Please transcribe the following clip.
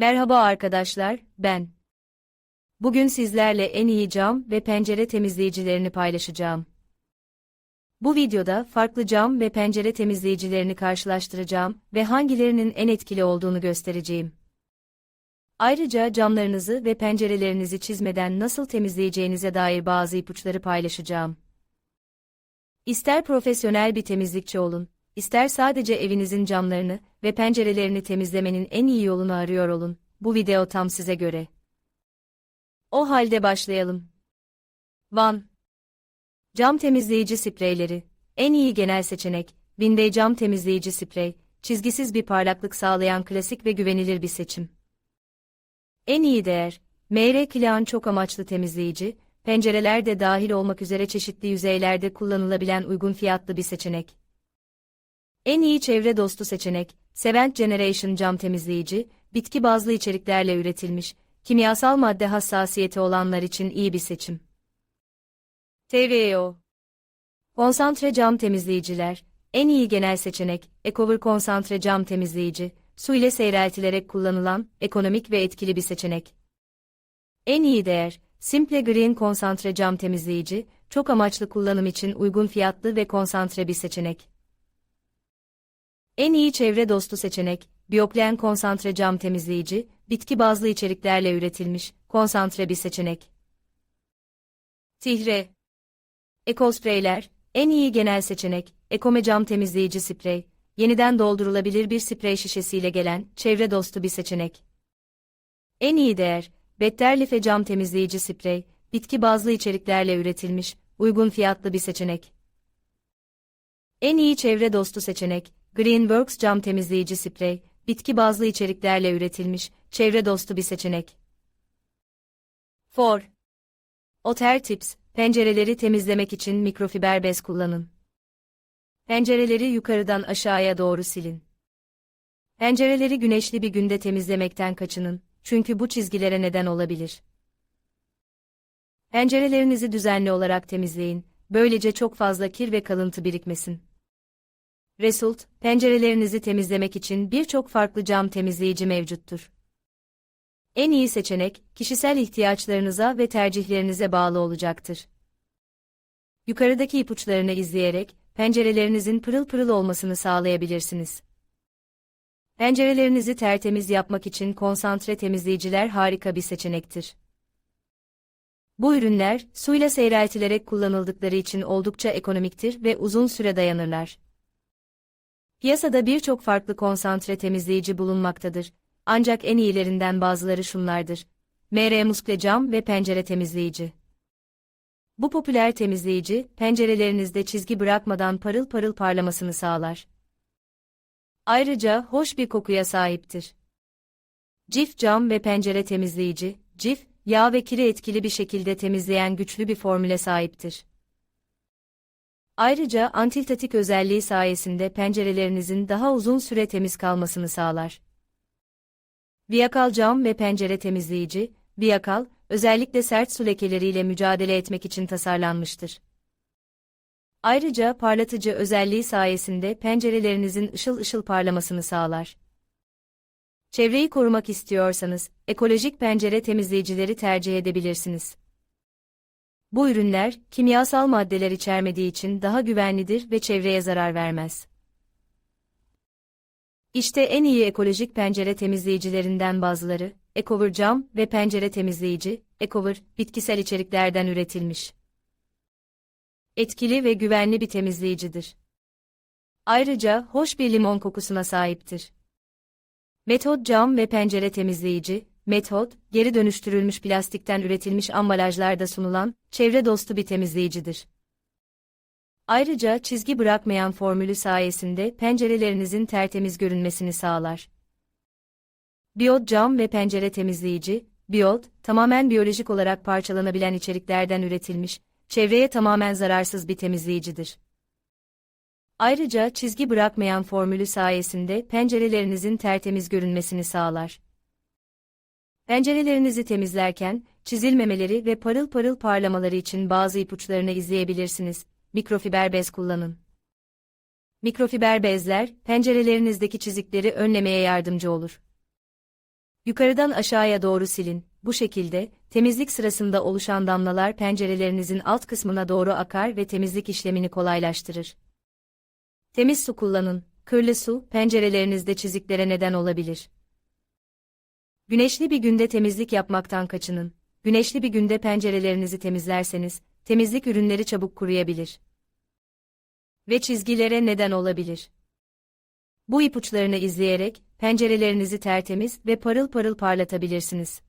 Merhaba arkadaşlar, ben. Bugün sizlerle en iyi cam ve pencere temizleyicilerini paylaşacağım. Bu videoda farklı cam ve pencere temizleyicilerini karşılaştıracağım ve hangilerinin en etkili olduğunu göstereceğim. Ayrıca camlarınızı ve pencerelerinizi çizmeden nasıl temizleyeceğinize dair bazı ipuçları paylaşacağım. İster profesyonel bir temizlikçi olun, ister sadece evinizin camlarını ve pencerelerini temizlemenin en iyi yolunu arıyor olun. Bu video tam size göre. O halde başlayalım. Van Cam temizleyici spreyleri. En iyi genel seçenek, Winday cam temizleyici sprey, çizgisiz bir parlaklık sağlayan klasik ve güvenilir bir seçim. En iyi değer, MR Clean çok amaçlı temizleyici, pencereler de dahil olmak üzere çeşitli yüzeylerde kullanılabilen uygun fiyatlı bir seçenek. En iyi çevre dostu seçenek, Sevent Generation cam temizleyici, bitki bazlı içeriklerle üretilmiş, kimyasal madde hassasiyeti olanlar için iyi bir seçim. TVO Konsantre cam temizleyiciler, en iyi genel seçenek, Ecover konsantre cam temizleyici, su ile seyreltilerek kullanılan, ekonomik ve etkili bir seçenek. En iyi değer, Simple Green konsantre cam temizleyici, çok amaçlı kullanım için uygun fiyatlı ve konsantre bir seçenek. En iyi çevre dostu seçenek, Bioklen konsantre cam temizleyici, bitki bazlı içeriklerle üretilmiş, konsantre bir seçenek. Tihre Ekospreyler, en iyi genel seçenek, Ekome cam temizleyici sprey, yeniden doldurulabilir bir sprey şişesiyle gelen, çevre dostu bir seçenek. En iyi değer, Betterlife cam temizleyici sprey, bitki bazlı içeriklerle üretilmiş, uygun fiyatlı bir seçenek. En iyi çevre dostu seçenek, Greenworks cam temizleyici sprey, bitki bazlı içeriklerle üretilmiş, çevre dostu bir seçenek. 4. Oter Tips, pencereleri temizlemek için mikrofiber bez kullanın. Pencereleri yukarıdan aşağıya doğru silin. Pencereleri güneşli bir günde temizlemekten kaçının, çünkü bu çizgilere neden olabilir. Pencerelerinizi düzenli olarak temizleyin, böylece çok fazla kir ve kalıntı birikmesin. Result, pencerelerinizi temizlemek için birçok farklı cam temizleyici mevcuttur. En iyi seçenek, kişisel ihtiyaçlarınıza ve tercihlerinize bağlı olacaktır. Yukarıdaki ipuçlarını izleyerek, pencerelerinizin pırıl pırıl olmasını sağlayabilirsiniz. Pencerelerinizi tertemiz yapmak için konsantre temizleyiciler harika bir seçenektir. Bu ürünler, suyla seyreltilerek kullanıldıkları için oldukça ekonomiktir ve uzun süre dayanırlar. Piyasada birçok farklı konsantre temizleyici bulunmaktadır. Ancak en iyilerinden bazıları şunlardır. MR Muskle cam ve pencere temizleyici. Bu popüler temizleyici, pencerelerinizde çizgi bırakmadan parıl parıl parlamasını sağlar. Ayrıca hoş bir kokuya sahiptir. Cif cam ve pencere temizleyici, Cif, yağ ve kiri etkili bir şekilde temizleyen güçlü bir formüle sahiptir. Ayrıca antiltatik özelliği sayesinde pencerelerinizin daha uzun süre temiz kalmasını sağlar. Viyakal cam ve pencere temizleyici, Viyakal, özellikle sert su lekeleriyle mücadele etmek için tasarlanmıştır. Ayrıca parlatıcı özelliği sayesinde pencerelerinizin ışıl ışıl parlamasını sağlar. Çevreyi korumak istiyorsanız, ekolojik pencere temizleyicileri tercih edebilirsiniz. Bu ürünler, kimyasal maddeler içermediği için daha güvenlidir ve çevreye zarar vermez. İşte en iyi ekolojik pencere temizleyicilerinden bazıları, Ecover cam ve pencere temizleyici, Ecover, bitkisel içeriklerden üretilmiş. Etkili ve güvenli bir temizleyicidir. Ayrıca hoş bir limon kokusuna sahiptir. Metod cam ve pencere temizleyici, Metod, geri dönüştürülmüş plastikten üretilmiş ambalajlarda sunulan, çevre dostu bir temizleyicidir. Ayrıca çizgi bırakmayan formülü sayesinde pencerelerinizin tertemiz görünmesini sağlar. Biyot cam ve pencere temizleyici, Biyot, tamamen biyolojik olarak parçalanabilen içeriklerden üretilmiş, çevreye tamamen zararsız bir temizleyicidir. Ayrıca çizgi bırakmayan formülü sayesinde pencerelerinizin tertemiz görünmesini sağlar. Pencerelerinizi temizlerken, çizilmemeleri ve parıl parıl parlamaları için bazı ipuçlarını izleyebilirsiniz. Mikrofiber bez kullanın. Mikrofiber bezler, pencerelerinizdeki çizikleri önlemeye yardımcı olur. Yukarıdan aşağıya doğru silin. Bu şekilde, temizlik sırasında oluşan damlalar pencerelerinizin alt kısmına doğru akar ve temizlik işlemini kolaylaştırır. Temiz su kullanın. Kirli su, pencerelerinizde çiziklere neden olabilir. Güneşli bir günde temizlik yapmaktan kaçının. Güneşli bir günde pencerelerinizi temizlerseniz, temizlik ürünleri çabuk kuruyabilir. Ve çizgilere neden olabilir. Bu ipuçlarını izleyerek, pencerelerinizi tertemiz ve parıl parıl parlatabilirsiniz.